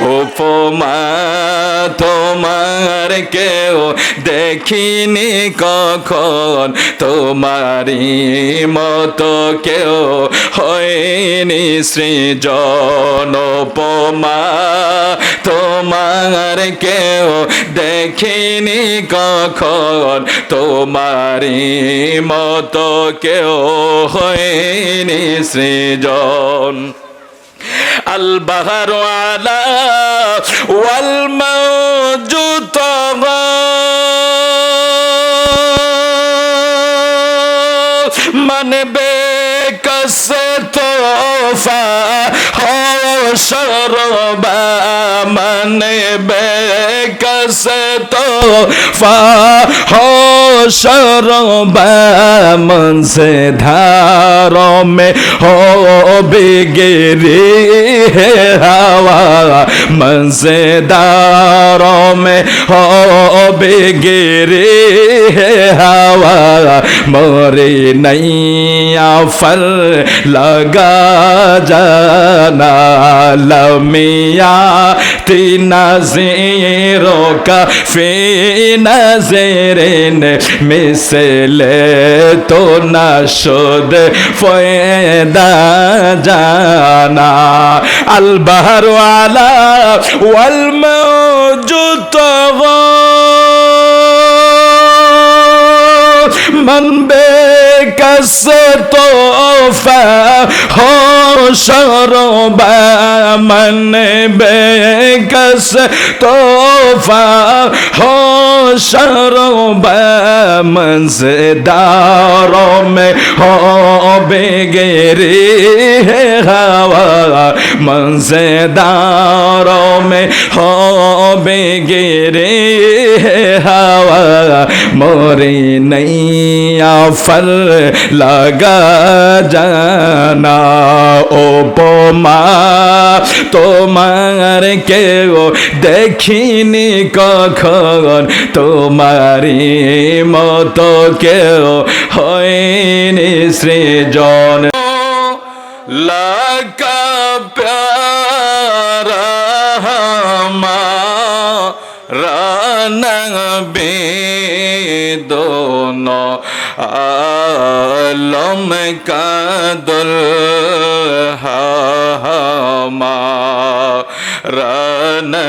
উপমা তোমার কেউ দেখিনি কখন? তোমারই মতো কেউ হয়নি সৃজন। উপমা তোমার কেউ দেখিনি কখন? তোমারই মতো কেউ হয়নি সৃজন। আল বাহার আলা ওয়াল মাউজুতা মানে বেকসে তোফা। شربا من بے کس تو فا ہو شربا من سے دھاروں میں ہو بھی گری ہے ہوا من سے داروں میں ہو بھی گری ہے ہوا موری نیا فر لگا جانا আলমিয়া তিনাজিরো কা ফি নাজিরিন মিসলে তো না জানা। আল বাহরু আলা ওয়াল কাছে তোফা সরবা মনে বে কাছে তোফা সরবা মজদার মে হবে গেরে হাওয়া মজদার মে হবে গেরে मोरी नैया फल लगा जाना উপমা তোমার কেউ দেখিনি কখন তোমারি মতো কেউ হয়নি সৃজন লাগা রানা বেদন আলম কাদল হামা রানা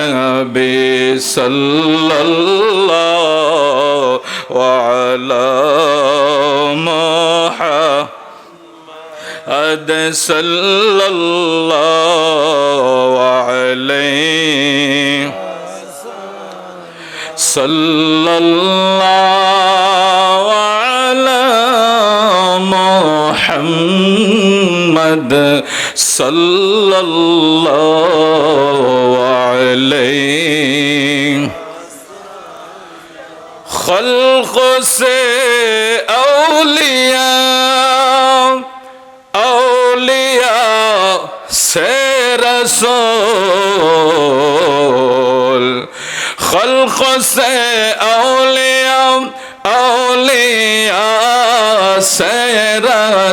বেসল্লাল্লাহ আলা محمد صلى الله عليه صلى الله على محمد صلى الله عليه. خلق سے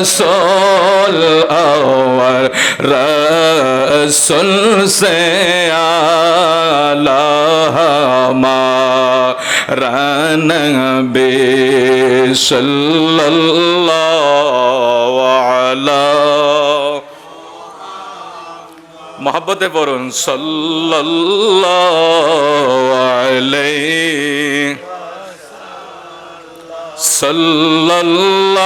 رسول اور رسول سے آلہ رن بے صلی اللہ علیہ محبت پڑھুন صلی اللہ علیہ আলাইহি সাল্লাল্লাহু।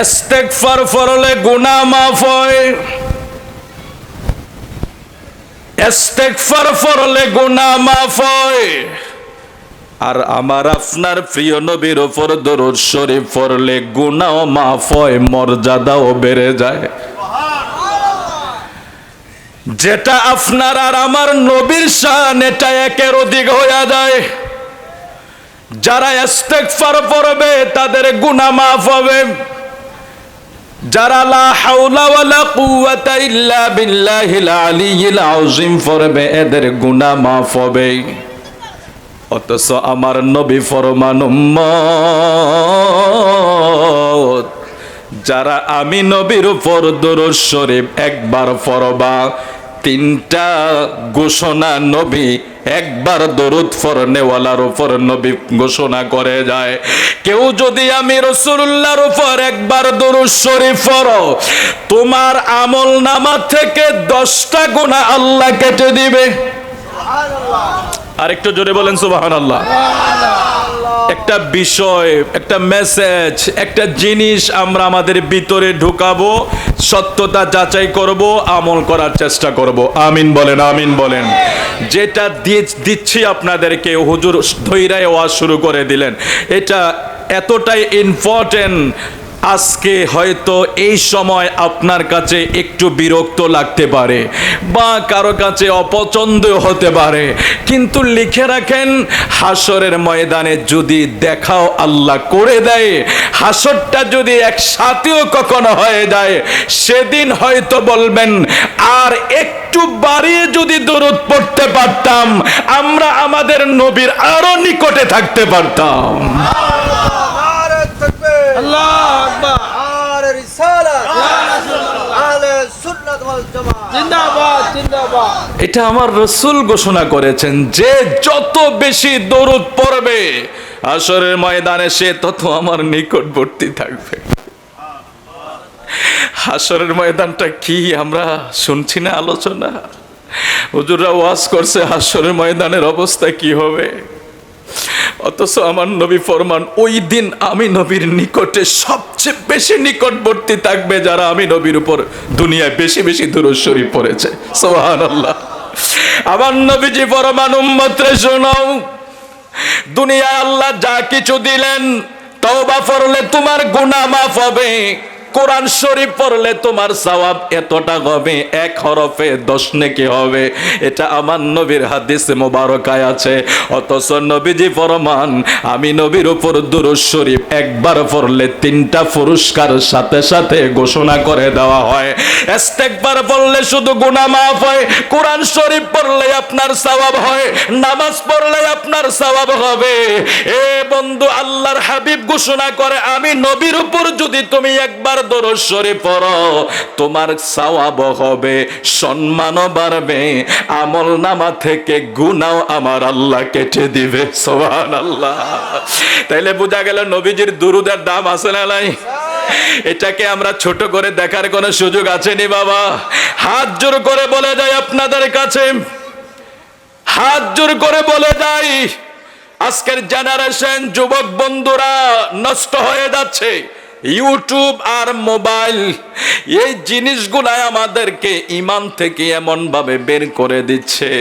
ইস্তেগফার করলে গুনাহ মাফ হয়। ইস্তেগফার করলে গুনাহ মাফ হয়। আর আমার আপনার প্রিয় নবীর ওপর দরুদ শরীফ পড়লে গুনাহ মাফ হয়, মর্যাদাও বেড়ে যায়। যেটা আপনার আর আমার নবীর শান, এটা একের অধিক হয়ে যায়। যারা ইস্তেগফার পড়বে, তাদের গুনাহ মাফ হবে। যারা লা হাওলা ওয়ালা কুওয়াতা ইল্লা বিল্লাহিল আলিয়্যিল আযীম পড়বে, এদের গুনাহ মাফ হবে। অথচ আমার নবী ফরমান যারা আমি নবীর উপর দরুদ শরীফ একবার পড়বা, তিনটা ঘোষণা নবী একবার দরুদ ফরনেওয়ালার উপর নবী ঘোষণা করে যায়। কেউ যদি আমি রসুল্লাহর উপর একবার দরুদ শরীফ পড়ো, তোমার আমল নামা থেকে দশটা গুণা আল্লাহ কেটে দিবে। আর একটু জোরে বলেন সুবাহান আল্লাহ একটা বিষয় একটা মেসেজ একটা জিনিস আমরা আমাদের ভিতরে ঢুকাবো সত্যতা যাচাই করব আমল করার চেষ্টা করব। আমিন বলেন আমিন বলেন। যেটা দিচ্ছি আপনাদেরকে হুজুর ধৈরায় ওয়াজ শুরু করে দিলেন। এটা এতটাই ইম্পর্টেন্ট আজকে হয়তো এই সময় আপনার কাছে একটু বিরক্ত লাগতে পারে বা কারও কাছে অপছন্দ হতে পারে কিন্তু লিখে রাখেন হাসরের ময়দানে যদি দেখাও আল্লাহ করে দেয় হাসরটা যদি একসাথেও কখনো হয়ে যায় সেদিন হয়তো বলবেন আর একটু বাড়িয়ে যদি দরদ পড়তে পারতাম আমরা আমাদের নবীর আরও নিকটে থাকতে পারতাম আল্লাহ এটা আমার রসুল ঘোষণা করেছেন, যে যত বেশি দরুদ পড়বে আসরের ময়দানে, সে তত আমার নিকটবর্তী থাকবে। হাসরের ময়দানটা কি আমরা শুনছি না আলোচনা? হুজুররা ওয়াজ করছে হাসরের ময়দানের অবস্থা কি হবে? অথচ আমার নবী ফরমান, ওই দিন আমি নবীর নিকটে সবচেয়ে বেশি নিকটবর্তী থাকবে যারা আমি নবীর উপর দুনিয়ায় বেশি বেশি দূরস্বরী পড়েছে। সোহান আল্লাহ আমার নবীজি ফরমান, উম্মত্রে শোনাও, দুনিয়ায় আল্লাহ যা কিছু দিলেন, তওবা পড়লে তোমার গুনাহ মাফ হবে। কোরআন শরীফ পড়লে তোমার সওয়াব এতটা হবে? এক হরফে দশ নেকি হবে। এটা আমার নবীর হাদিসে মোবারকায় আছে। অথচ নবীজি ফরমান, আমি নবীর উপর দুরূদ শরীফ একবার পড়লে তিনটা পুরস্কার সাথে সাথে ঘোষণা করে দেওয়া হয়। পড়লে শুধু গুনাহ মাফ হয়। কোরআন শরীফ পড়লে আপনার সওয়াব হয়। নামাজ পড়লে আপনার সওয়াব হবে। এ বন্ধু, আল্লাহর হাবিব ঘোষণা করে, আমি নবীর উপর যদি তুমি একবার দরুদ শরীফ পড়ো। তোমার সওয়াব হবে, সম্মানও বাড়বে। আমল নামা থেকে আমার আল্লাহ কেটে দিবে। সুবহানাল্লাহ। তাইলে বোঝা গেল নবীজির দুরুদের দাম আছে না নাই? এটাকে আমরা ছোট করে দেখার কোনো সুযোগ আছে নি বাবা? হাত জোর করে বলে যায় আপনাদের কাছে। হাত জোর করে বলে যাই আজকের জেনারেশন যুবক বন্ধুরা, নষ্ট হয়ে যাচ্ছে। ইউটিউব আর মোবাইল এই জিনিসগুলাই আমাদেরকে ইমান থেকে এমন ভাবে বের করে দিচ্ছে।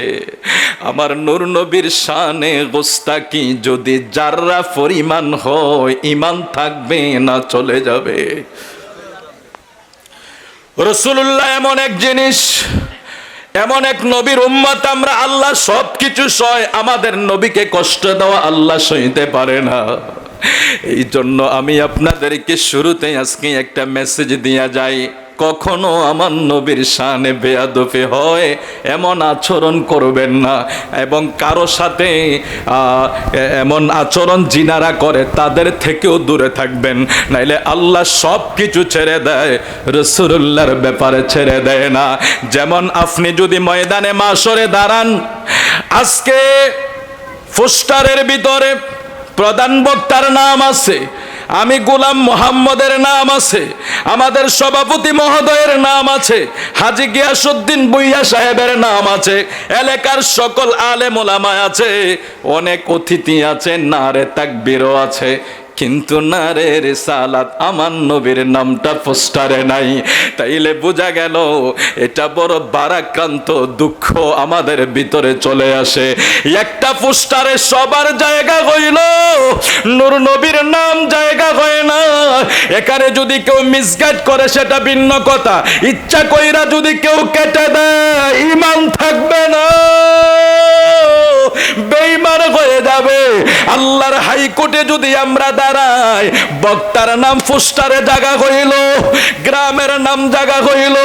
আমার নূর নবীর শানে গোস্তাকি যদি যাররা পরিমাণ হয়, ইমান থাকবে না, চলে যাবে। রসুল্লাহ এমন এক জিনিস, এমন এক নবীর উম্মত, আমরা আল্লাহ সব কিছু সয় আমাদের নবীকে কষ্ট দেওয়া আল্লাহ সইতে পারে না। এই জন্য আমি আপনাদেরকে শুরুতে আজকে একটা মেসেজ দিয়া যাই। কখনো আমার নবীর শানে বেয়াদফি হয়, এমন আচরণ করবেন না। এবং কারও সাথে এমন আচরণ জিনারা করে, তাদের থেকেও দূরে থাকবেন। নাইলে আল্লাহ সব কিছু ছেড়ে দেয়, রসুল্লাহর ব্যাপারে ছেড়ে দেয় না। যেমন আপনি যদি ময়দানে মাসরে দাঁড়ান, আজকে পোস্টারের ভিতরে প্রধান বক্তার নাম আছে, আমি গোলাম মোহাম্মদের নাম আছে, আমাদের সভাপতি মহোদয়ের নাম আছে, হাজি গিয়াসুদ্দিন বুইয়া সাহেবের নাম আছে, এলাকার সকল আলে মোলামায় আছে, অনেক অতিথি আছে, নারে তাকবিরও আছে কিন্তু না রে রেসালাত আমার নবীর নামটা পোস্টারে নাই। তাইলে বোঝা গেল, এটা বড় বারাক্রান্ত দুঃখ আমাদের ভিতরে চলে আসে। একটা পোস্টারে সবার জায়গা হইল, নূর নবীর নাম জায়গা হয় না। এখানে যদি কেউ মিসগাইড করে, সেটা ভিন্ন কথা। ইচ্ছা কইরা যদি কেউ কেটে দেয় ইমান থাকবে না। বেইমান হয়ে যাবে। আল্লাহর হাইকোর্টে যদি আমরা দাঁড়াই, বক্তার নাম পোস্টারে জায়গা হইল, গ্রামের নাম জায়গা হইল,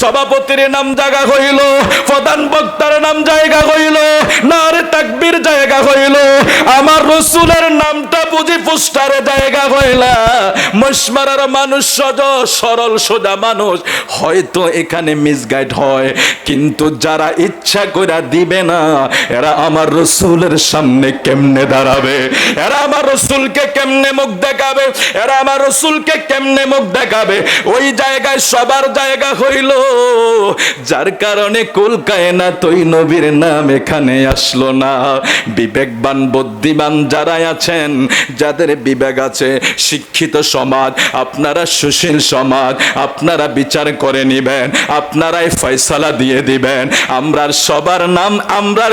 সভাপতির নাম জায়গা হইল, প্রধান বক্তার নাম জায়গা হইল তাকবীর জায়গা হইল রসুলের নামটা বুঝি পোস্টারে জায়গা হইলা। মানুষ সজ, সরল, সোজা মানুষ। হয়তো এখানে মিসগাইড হয়, কিন্তু যারা ইচ্ছা করে দিবে না, এরা আমার রসুলের সামনে কেমনে দাঁড়াবে? এরা আমার রসুলকে কেমনে মুখ দেখাবে? এরা আমার রসুলকে কেমনে মুখ দেখাবে? ওই জায়গায় সবার জায়গা হইল। যার কারণে কুলকায় না তৈ নবীর নাম এখানে আসলো না। বিবেকবান, বুদ্ধিমান যারা আছেন, যাদের বিবেক আছে, শিক্ষিত সমাজ, আপনারা সুশীল সমাজ, আপনারা বিচার করে নিবেন, আপনারাই ফয়সালা দিয়ে দিবেন। আমরার সবার নাম, আমরার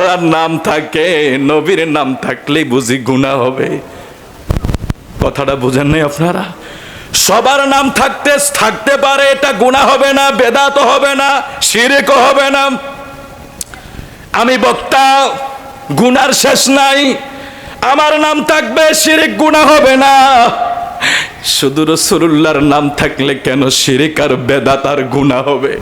গুণাগারার নাম থাকে, নবীর নাম থাকলেই বুঝি গুণা হবে। কথাটা বুঝেন নাই আপনারা? সবার নাম থাকতে থাকতে পারে, এটা গুণা হবে না, বেদাত হবে না শিরেক হবে না। আমি বক্তা, গুনার শেষ নাই, আমার নাম থাকবে, শিরিক গুণা হবে না। শুধু রসুল্লাহর নাম থাকলে কেন শিরিক আর বেদাত আর গুণা হবে?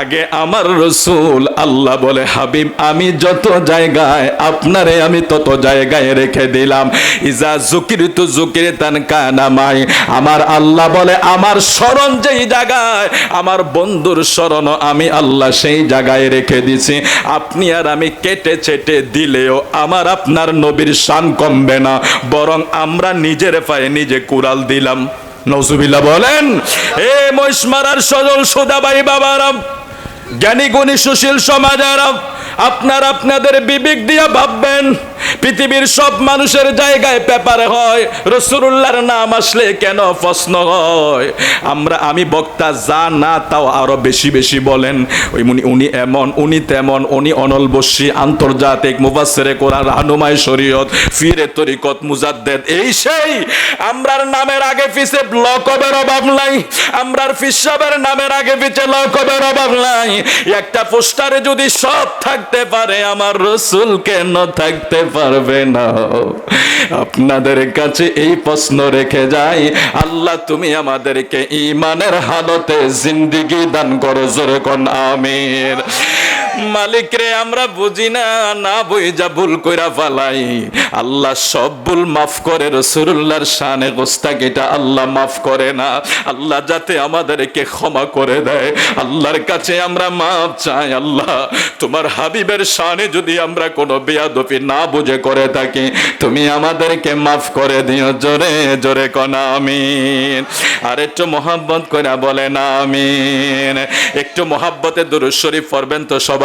আগে আমার রসুল আল্লাহ বলে, হাবিব, আমি যত জায়গায়, আপনারে আমি তত জায়গায় রেখে দিলাম। ইজা জুকির তু জুকির তান কানামাই আমার আল্লাহ বলে, আমার স্মরণ যেই জায়গায়, আমার বন্ধুর স্মরণ আমি আল্লাহ সেই জায়গায় রেখে দিছি। আপনি আর আমি কেটে চেটে দিলেও আমার আপনার নবীর শান কমবে না, বরং আমরা নিজের পায়ে নিজে কুড়াল দিলাম। নজুবিল্লা বলেন, এ মহিষমারার সজল সোদাবাই বাবারাম, জ্ঞানী গুণী সুশীল সমাজ আপনার আপনাদের বিবেক দিয়ে ভাববেন পৃথিবীর সব মানুষের জায়গায় পেপারে হয় রসুল্লাহর নাম আসলে কেন প্রশ্ন হয়? আমরা, আমি বক্তা যা না তাও আরও বেশি বেশি বলেন। ওই উনি উনি এমন, উনি তেমন, উনি অনল বসি আন্তর্জাতিক মুবাসেরে কোরআন রাহনুমাই শরীয়ত, ফিরে তরিকত মুজাদ্দেদ, এই সেই আমরার নামের আগে পিছে লকবের অভাব নাই, আমরার ফিসাবের নামের আগে পিছে লকবের অভাব নাই। একটা পোস্টারে যদি সব থাকতে পারে, আমার রসুল কেন থাকতে পারবে না। আপনাদের কাছে এই প্রশ্ন রেখে যাই। আল্লাহ, তুমি আমাদেরকে ইমানের হালতে জিন্দিগি দান করো, জোরে কন আমির মালিক রে আমরা বুঝি না না বুঝা ভুল কইরা ফালাই। আল্লাহ সব ভুল মাফ করে রসুল্লাহর শানে গোস্তাকিটা আল্লাহ মাফ করে না। আল্লাহ যাতে আমাদেরকে ক্ষমা করে দেয়। আল্লাহর কাছে আমরা মাফ চাই, আল্লাহ। তোমার হাবিবের শানে যদি আমরা কোনো বেয়াদপি না বুঝে করে থাকি, তুমি আমাদেরকে মাফ করে দিও। জোরে জোরে কনা, আমিন। আর একটু মোহাব্বত করে বলেন, আমিন। একটু মোহাব্বতে দুরুদ শরীফ পড়বেন তো সবাই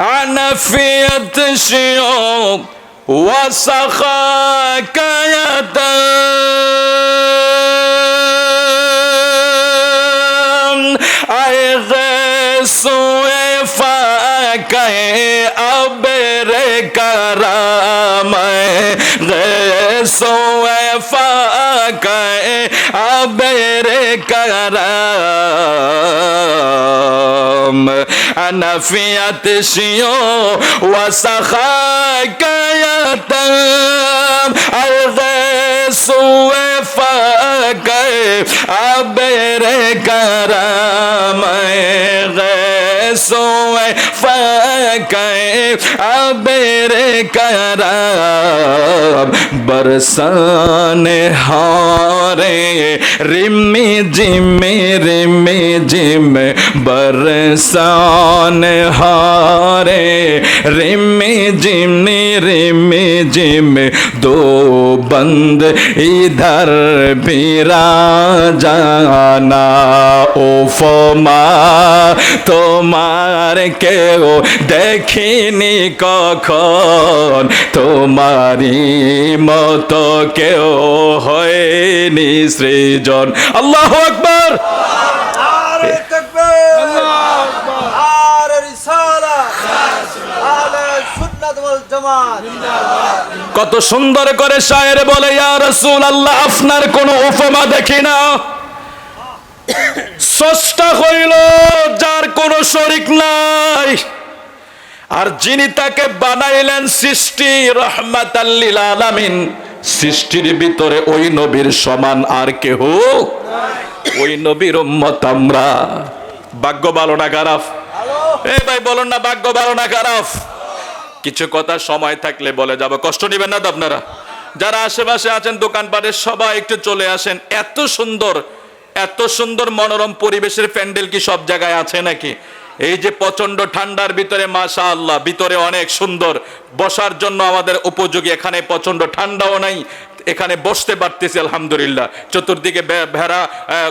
عنفية الشيوخ وسخاك يدان أي غيس وفاك أبر كرام غيس وفاك أبر كرام أنا في عطشي وسخاك يتام الغيث وفاك عبر كرام سوئے فاکے عبیر کرام برسان ہارے۔ رمی جمی رمی جم برسان ہارے۔ رمی جمنی رمی جم دو بند، ادھر پیرا جانا۔ او فما، تو ما তোমার কেউ দেখিনি কখন। তোমারি মতো কেউ হয়নি সৃজন। আল্লাহ আকবর। কত সুন্দর করে শায়ের বলে ইয়া রাসূল আল্লাহ আপনার কোনো উপমা দেখি না? স্রষ্টা হইল, যার কোনো শরিক নাই। আর যিনি তাকে বানাইলেন সৃষ্টি রহমাত আলামিন, সৃষ্টির ভিতরে ওই নবীর সমান আর কেহ ওই নবীর আমরা। ভাগ্য ভালো না খারাপ? এ ভাই, বলুন না ভাগ্য ভালো না খারাপ? কিছু কথা সময় থাকলে বলে যাব। কষ্ট নেবেন না তো আপনারা? যারা আশেপাশে আছেন, দোকানপাটের সবাই একটু চলে আসেন। এত সুন্দর এত সুন্দর মনোরম পরিবেশের প্যান্ডেল কি সব জায়গায় আছে নাকি? এই যে প্রচণ্ড ঠান্ডার ভিতরে মাশা আল্লাহ ভিতরে অনেক সুন্দর। বসার জন্য আমাদের উপযোগী, এখানে প্রচণ্ড ঠান্ডাও নাই। এখানে বসতে পারতেছি, আলহামদুলিল্লাহ। চতুর্দিকে ভেড়া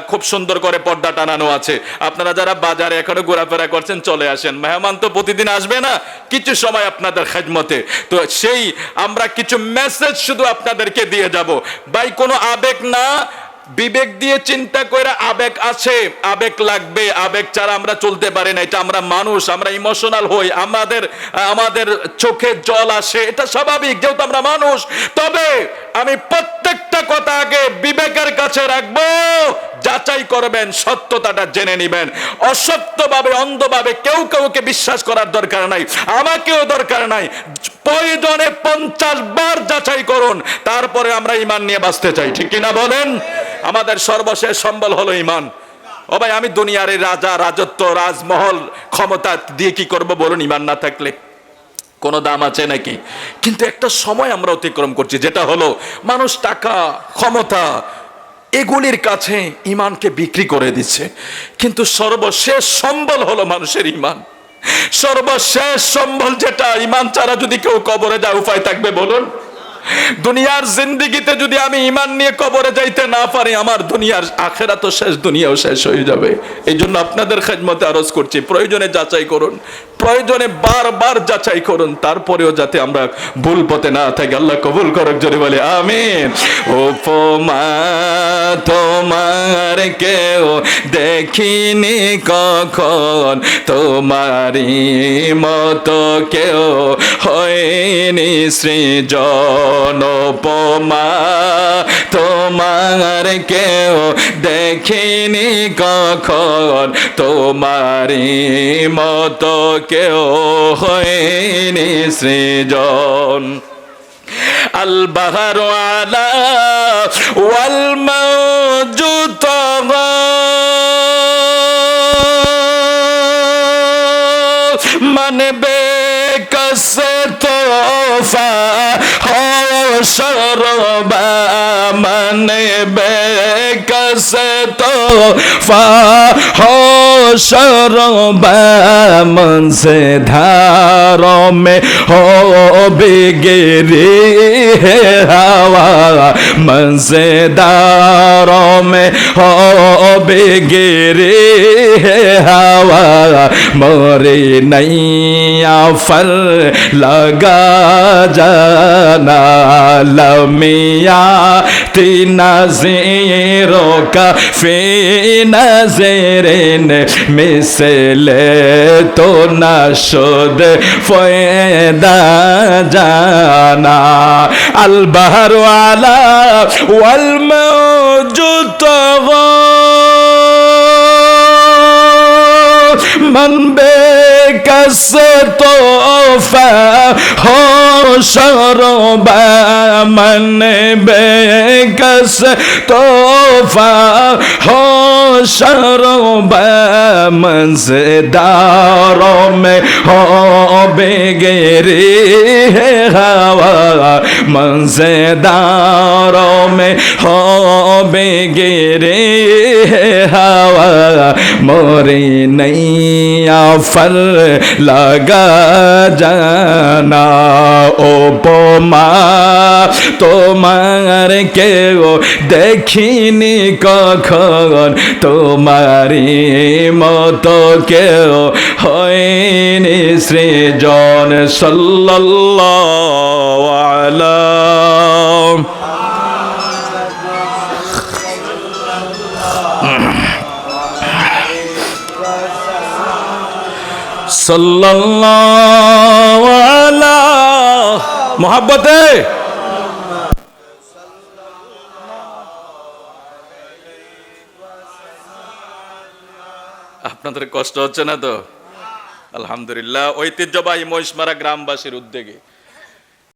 খুব সুন্দর করে পর্দা টানানো আছে। আপনারা যারা বাজারে এখনও ঘোরাফেরা করছেন, চলে আসেন। মেহমান তো প্রতিদিন আসবে না, কিছু সময় আপনাদের খেদমতে। তো সেই আমরা কিছু মেসেজ শুধু আপনাদেরকে দিয়ে যাব। ভাই, কোনো আবেগ না বিবেক দিয়ে চিন্তা করে আবেগ আছে, আবেগ লাগবে, আবেগ ছাড়া আমরা চলতে পারি না, এটা আমরা মানুষ, আমরা ইমোশনাল হই, আমাদের আমাদের চোখে জল আসে, এটা স্বাভাবিক, যেহেতু আমরা মানুষ। তবে আমি প্রত্যেকটা কথা আগে বিবেকের কাছে রাখব, যাচাই করবেন, সত্যতাটা জেনে নিবেন। অসত্যভাবে, অন্ধভাবে কেউ কাউকে বিশ্বাস করার দরকার নাই, আমাকেও দরকার নাই। প্রয়োজনে পঞ্চাশ বার যাচাই করুন, তারপরে আমরা ইমান নিয়ে বাঁচতে চাই, ঠিক কিনা বলেন? আমাদের সর্বশেষ সম্বল হলো ইমান ও ভাই, আমি দুনিয়ার রাজা, রাজত্ব, রাজমহল ক্ষমতা দিয়ে কি করব বলুন ইমান না থাকলে? কোনো দাম আছে নাকি? কিন্তু একটা সময় আমরা অতিক্রম করছি, যেটা হলো মানুষ টাকা, ক্ষমতা, এগুলির কাছে ইমানকে বিক্রি করে দিচ্ছে। কিন্তু সর্বশেষ সম্বল হলো মানুষের ইমান সর্বশেষ সম্বল যেটা ইমান ছাড়া যদি কেউ কবরে যায়, উপায় থাকবে বলুন। দুনিয়ার জিন্দিগিতে যদি আমি ইমান নিয়ে কবরে যাইতে না পারি, আমার দুনিয়ার আখেরা তো শেষ, দুনিয়াও শেষ হয়ে যাবে। এই জন্য আপনাদের খেদমতে আরজ করছি, প্রয়োজনে যাচাই করুন, প্রয়োজনে বারবার যাচাই করুন, তারপরেও যাতে আমরা ভুল পথে না থাকি। আল্লাহ কবুল করক যদি বলে, আমিন। উপমা তোমার কেউ দেখিনি কখন তোমারি মতো কেউ হয়নি সৃজন। অনুপমা তোমার কেউ দেখিনি কখন তোমারি মতো কেউ হয়নি সৃজন। আল বাহার আলা ওয়াল মজুত من بے کس تو فا ہو شرم من سے دھاروں میں ہو بھی گری ہے ہوا من سے دھاروں میں ہو بھی گری ہے हवा मोरी नैया फल लगा जाना लमिया तीन नजीरों का फी नजरिन मिसले तो न शुद फयदा जाना ভাঙবে دست توفا حشر من بے کس توفا حشر من سے داروں میں ہو بگری ہے ہوا من سے داروں میں ہو بگری ہے ہوا موری نہیں آفر লাগা জানা উপমা তোমার কেউ দেখিনি কখন? তোমারি মতো কেউ হয়নি সৃজন সাল্লাল্লাহু আলা মোহাব্বতে। আপনাদের কষ্ট হচ্ছে না তো? আলহামদুলিল্লাহ ঐতিহ্যবাহী মহিষমারা গ্রামবাসীর উদ্যোগে।